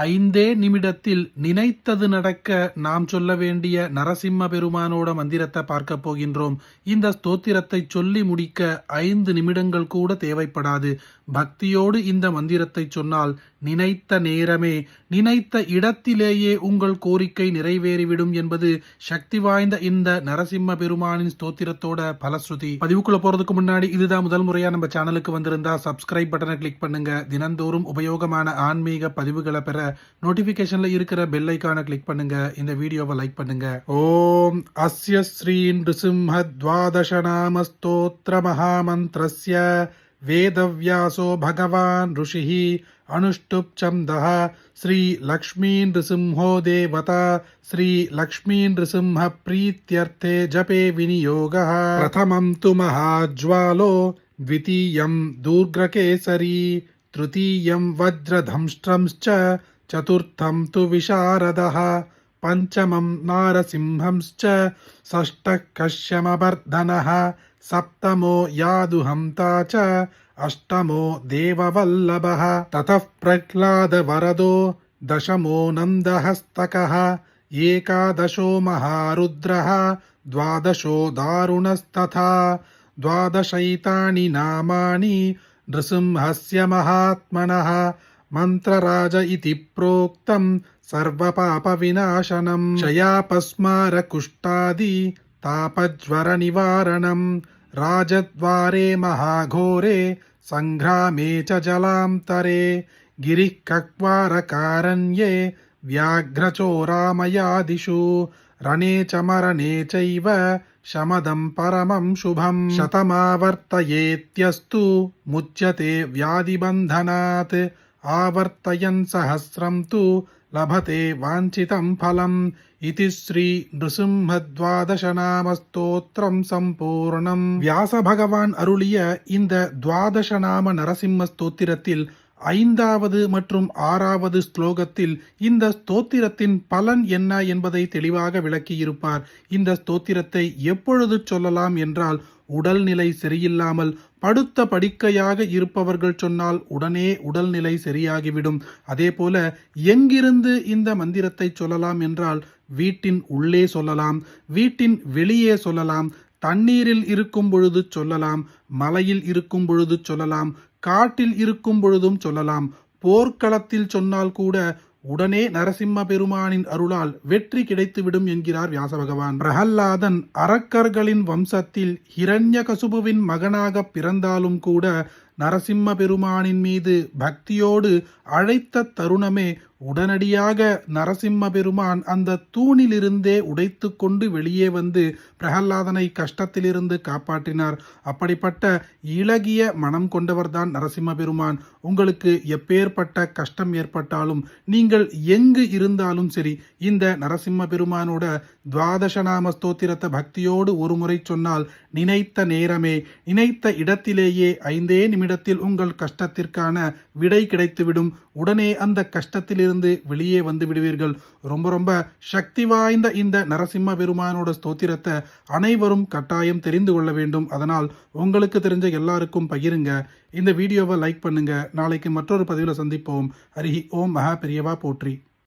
ஐந்தே நிமிடத்தில் நினைத்தது நடக்க நாம் சொல்ல வேண்டிய நரசிம்ம பெருமானோட மந்திரத்தை பார்க்க போகின்றோம். இந்த ஸ்தோத்திரத்தை சொல்லி முடிக்க ஐந்து நிமிடங்கள் கூட தேவைப்படாது. பக்தியோடு இந்த மந்திரத்தை சொன்னால் நினைத்த நேரமே நினைத்த இடத்திலேயே உங்கள் கோரிக்கை நிறைவேறிவிடும் என்பது சக்தி வாய்ந்த இந்த நரசிம்ம பெருமானின் ஸ்தோத்திரத்தோட பலஸ்ருதி. பதிவுக்குள்ள போறதுக்கு முன்னாடி இதுதான் முதல் முறையா நம்ம சேனலுக்கு வந்திருந்தா சப்ஸ்கிரைப் பட்டனை கிளிக் பண்ணுங்க. தினந்தோறும் உபயோகமான ஆன்மீக பதிவுகளை பெற நோட்டிபிகேஷன்ல இருக்கிற பெல் ஐக்கான கிளிக் பண்ணுங்க. இந்த வீடியோவை லைக் பண்ணுங்க. ஓம் அஸ்ய ஸ்ரீ நிருசிம்ஹ துவாதச நாம ஸ்தோத்திர மகாமந்திரஸ்ய. वेदव्यासो भगवान् ऋषिः अनुष्टुप् छन्दः श्रीलक्ष्मीनृसिंहो देवता श्रीलक्ष्मीनृसिंहप्रीत्यर्थे जपे विनियोगः। प्रथमं तु महाज्वालो, द्वितीयं दूर्ग्रकेसरी, तृतीयं वज्रधंष्ट्रंश्च, चतुर्थं तु विशारदः। పంచమం నారసింహంశ్చ షష్ఠ కశ్యమవర్ధనః సప్తమో యాదుహంతా చ అష్టమో దేవవల్లభः తతః ప్రహ్లాదవరదో దశమో నందహస్తకः ఏకాదశో మహారుద్రः ద్వాదశో దారుణస్తథా ద్వాదశైతాని నామాని నృసింహస్య మహాత్మనः మంత్రరాజ ఇది ప్రోక్తం सर्वपापविनाशनं क्षयापस्मारकुष्ठादि तापज्वरनिवारणं राजद्वारे महाघोरे सङ्ग्रामे च जलान्तरे गिरिः कक्वारकारण्ये व्याघ्रचोरामयादिषु रणे च मरणे चैव शमदं परमं शुभं शतमावर्तयेत्यस्तु मुच्यते व्याधिबन्धनात् आवर्तयन् सहस्रं तु लभते वाञ्छितं फलम् इति श्री நிருசிம்மத்வாதசநாமஸ்தோத்திரம் சம்பூர்ணம் வியாச பகவான் அருளிய இந்த துவாதசநாம நரசிம்ம ஸ்தோத்திரத்தில் ஐந்தாவது மற்றும் ஆறாவது ஸ்லோகத்தில் இந்த ஸ்தோத்திரத்தின் பலன் என்ன என்பதை தெளிவாக விளக்கியிருப்பார் இந்த ஸ்தோத்திரத்தை எப்பொழுது சொல்லலாம் என்றால் உடல்நிலை சரியில்லாமல் படுத்த படுக்கையாக இருப்பவர்கள் சொன்னால் உடனே உடல்நிலை சரியாகிவிடும். அதேபோல எங்கிருந்து இந்த மந்திரத்தை சொல்லலாம் என்றால் வீட்டின் உள்ளே சொல்லலாம் வீட்டின் வெளியே சொல்லலாம் தண்ணீரில் இருக்கும் பொழுது சொல்லலாம் மலையில் இருக்கும் பொழுது சொல்லலாம் காட்டில் இருக்கும் பொழுதும் சொல்லலாம். போர்க்களத்தில் சொன்னால் கூட உடனே நரசிம்ம பெருமானின் அருளால் வெற்றி கிடைத்துவிடும் என்கிறார் வியாச பகவான் பிரகல்லாதன் அரக்கர்களின் வம்சத்தில் ஹிரண்ய கசுபுவின் மகனாக பிறந்தாலும் கூட நரசிம்ம பெருமானின் மீது பக்தியோடு அழைத்த தருணமே உடனடியாக நரசிம்ம பெருமான் அந்த தூணிலிருந்தே உடைத்து கொண்டு வெளியே வந்து பிரகல்லாதனை கஷ்டத்திலிருந்து காப்பாற்றினார். அப்படிப்பட்ட இளகிய மனம் கொண்டவர்தான் நரசிம்ம பெருமான் உங்களுக்கு எப்பேற்பட்ட கஷ்டம் ஏற்பட்டாலும் நீங்கள் எங்கு இருந்தாலும் சரி இந்த நரசிம்ம பெருமானோட துவாதசநாம ஸ்தோத்திரத்தை பக்தியோடு ஒரு முறை சொன்னால் நினைத்த நேரமே நினைத்த இடத்திலேயே ஐந்தே நிமிடத்தில் உங்கள் கஷ்டத்திற்கான விடை கிடைத்துவிடும். உடனே அந்த கஷ்டத்திலிருந்து வெளியே வந்து விடுவீர்கள். ரொம்ப ரொம்ப சக்தி வாய்ந்த இந்த நரசிம்ம பெருமானோட ஸ்தோத்திரத்தை அனைவரும் கட்டாயம் தெரிந்து கொள்ள வேண்டும். அதனால் உங்களுக்கு தெரிஞ்ச எல்லாருக்கும் பகிருங்க. இந்த வீடியோவை லைக் பண்ணுங்க. நாளைக்கு மற்றொரு பதிவில் சந்திப்போம். ஹரிஹி ஓம் மகா பெரியவா போற்றி.